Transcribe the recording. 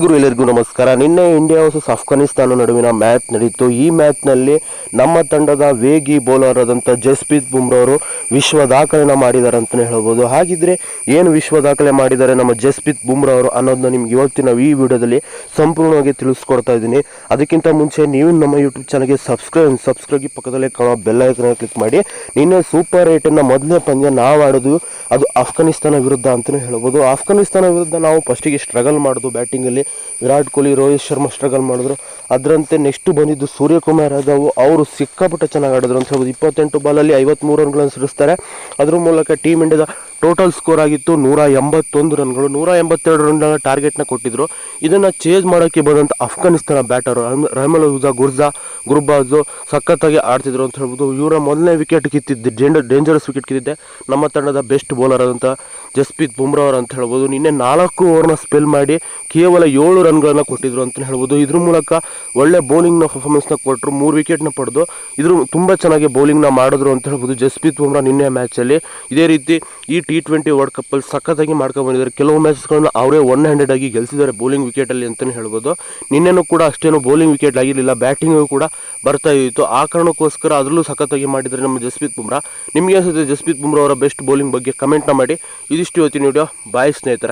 ಗುರು ಎಲ್ಲರಿಗೂ ನಮಸ್ಕಾರ. ನಿನ್ನೆ ಇಂಡಿಯಾ ವರ್ಸಸ್ ಅಫ್ಘಾನಿಸ್ತಾನ ನಡುವಿನ ಮ್ಯಾಚ್ ನಡೆಯಿತು ಈ ಮ್ಯಾಚ್ನಲ್ಲಿ ನಮ್ಮ ತಂಡದ ವೇಗಿ ಬೌಲರ್ ಆದಂಥ ಜಸ್ಪ್ರೀತ್ ಬುಮ್ರಾ ಅವರು ವಿಶ್ವ ದಾಖಲೆನ ಮಾಡಿದ್ದಾರೆ ಅಂತಲೇ ಹೇಳ್ಬೋದು. ಹಾಗಿದ್ರೆ ಏನು ವಿಶ್ವ ದಾಖಲೆ ಮಾಡಿದ್ದಾರೆ ನಮ್ಮ ಜಸ್ಪ್ರೀತ್ ಬುಮ್ರಾ ಅವರು ಅನ್ನೋದನ್ನ ನಿಮ್ಗೆ ಇವತ್ತಿನ ಈ ವಿಡಿಯೋದಲ್ಲಿ ಸಂಪೂರ್ಣವಾಗಿ ತಿಳಿಸ್ಕೊಡ್ತಾ ಇದ್ದೀನಿ. ಅದಕ್ಕಿಂತ ಮುಂಚೆ ನೀವು ನಮ್ಮ ಯೂಟ್ಯೂಬ್ ಚಾನಲ್ಗೆ ಸಬ್ಸ್ಕ್ರೈಬ್ ಸಬ್ಸ್ಕ್ರೈಬ್ ಪಕ್ಕದಲ್ಲೇ ಕಾಣೋ ಬೆಲ್ಲ ಕ್ಲಿಕ್ ಮಾಡಿ. ನಿನ್ನೆ ಸೂಪರ್ ಏಟನ್ನು ಮೊದಲನೇ ಪಂದ್ಯ ನಾವು ಆಡೋದು, ಅದು ಅಫ್ಘಾನಿಸ್ತಾನ ವಿರುದ್ಧ ಅಂತಲೂ ಹೇಳ್ಬೋದು. ಆಫ್ಘಾನಿಸ್ತಾನ ವಿರುದ್ಧ ನಾವು ಫಸ್ಟಿಗೆ ಸ್ಟ್ರಗಲ್ ಮಾಡೋದು ಬ್ಯಾಟಿಂಗಲ್ಲಿ ವಿರಾಟ್ ಕೊಹ್ಲಿ, ರೋಹಿತ್ ಶರ್ಮಾ ಸ್ಟ್ರಗಲ್ ಮಾಡಿದ್ರು. ಅದರಂತೆ ನೆಕ್ಸ್ಟ್ ಬಂದಿದ್ದು ಸೂರ್ಯಕುಮಾರ್ ಯಾದವ್ ಅವರು ಸಿಕ್ಕಾಪಟ್ಟೆ ಚೆನ್ನಾಗಿ ಆಡಿದ್ರು ಅಂತ ಹೇಳ್ಬೋದು. ಇಪ್ಪತ್ತೆಂಟು ಬಾಲಲ್ಲಿ ಐವತ್ತ್ಮೂರು ರನ್ಗಳನ್ನು ಸಿಡಿಸ್ತಾರೆ. ಅದ್ರ ಮೂಲಕ ಟೀಮ್ ಇಂಡಿಯಾದ ಟೋಟಲ್ ಸ್ಕೋರ್ ಆಗಿತ್ತು ನೂರ ಎಂಬತ್ತೊಂದು ರನ್ಗಳು. ನೂರ ಎಂಬತ್ತೆರಡು ರನ್ ಟಾರ್ಗೆಟ್ನ ಕೊಟ್ಟಿದ್ರು. ಇದನ್ನು ಚೇಂಜ್ ಮಾಡೋಕ್ಕೆ ಬಂದಂಥ ಅಫ್ಘಾನಿಸ್ತಾನ ಬ್ಯಾಟರ್ ರಹಮಲ್ ಹುಜಾ, ಗುರ್ಜಾ ಗುರ್ಬಾಜು ಸಖತ್ತಾಗಿ ಆಡ್ತಿದ್ರು ಅಂತ ಹೇಳ್ಬೋದು. ಇವರ ಮೊದಲನೇ ವಿಕೆಟ್ ಕಿತ್ತಿದ್ದೆ ಡೇಂಜರ್ ಡೇಂಜರಸ್ ವಿಕೆಟ್ ಕಿತ್ತಿದ್ದೆ. ನಮ್ಮ ತಂಡದ ಬೆಸ್ಟ್ ಬೌಲರ್ ಆದಂಥ ಜಸ್ಪ್ರೀತ್ ಬುಮ್ರಾ ಅವರು ಅಂತ ಹೇಳ್ಬೋದು. ನಿನ್ನೆ ನಾಲ್ಕು ಓವರ್ನ ಸ್ಪೆಲ್ ಮಾಡಿ ಕೇವಲ ಏಳು ರನ್ಗಳನ್ನು ಕೊಟ್ಟಿದ್ರು ಅಂತ ಹೇಳ್ಬೋದು. ಇದ್ರ ಮೂಲಕ ಒಳ್ಳೆ ಬೌಲಿಂಗ್ನ ಪರ್ಫಾರ್ಮೆನ್ಸ್ನ ಕೊಟ್ಟರು ಮೂರು ವಿಕೆಟ್ನ ಪಡೆದು, ಇದ್ರ ತುಂಬ ಚೆನ್ನಾಗಿ ಬೌಲಿಂಗ್ನ ಮಾಡಿದ್ರು ಅಂತ ಹೇಳ್ಬೋದು. ಜಸ್ಪ್ರೀತ್ ಬುಮ್ರಾ ನಿನ್ನೆ ಮ್ಯಾಚಲ್ಲಿ ಇದೇ ರೀತಿ ಈ ಟಿ ಟ್ವೆಂಟಿ ವರ್ಲ್ಡ್ ಕಪ್ಪಲ್ಲಿ ಸಖತ್ತಾಗಿ ಮಾಡ್ಕೊಂಡು ಬಂದಿದ್ದಾರೆ. ಕೆಲವು ಮ್ಯಾಚಸ್ಗಳನ್ನ ಅವರೇ ಒನ್ ಹ್ಯಾಂಡೆಡ್ ಆಗಿ ಗೆಲ್ಸಿದ್ದಾರೆ ಬೌಲಿಂಗ್ ವಿಕೆಟಲ್ಲಿ ಅಂತಲೇ ಹೇಳ್ಬೋದು. ನಿನ್ನೆನೂ ಕೂಡ ಅಷ್ಟೇನು ಬೌಲಿಂಗ್ ವಿಕೆಟ್ ಆಗಿರಲಿಲ್ಲ. ಬ್ಯಾಟಿಂಗು ಕೂಡ ಬರ್ತಾ ಇತ್ತು. ಆ ಕಾರಣಕ್ಕೋಸ್ಕರ ಅದರಲ್ಲೂ ಸಖತ್ತಾಗಿ ಮಾಡಿದ್ದಾರೆ ನಮ್ಮ ಜಸ್ಪ್ರೀತ್ ಬುಮ್ರಾ. ನಿಮಗೆ ಅನಿಸುತ್ತೆ ಜಸ್ಪ್ರೀತ್ ಬುಮ್ರಾ ಅವರ ಬೆಸ್ಟ್ ಬೌಲಿಂಗ್ ಬಗ್ಗೆ ಕಮೆಂಟ್ನ ಮಾಡಿ. ಇದಿಷ್ಟು ಇವತ್ತಿನ ವಿಡಿಯೋ ಬಾಯ್ ಸ್ನೇಹಿತರ.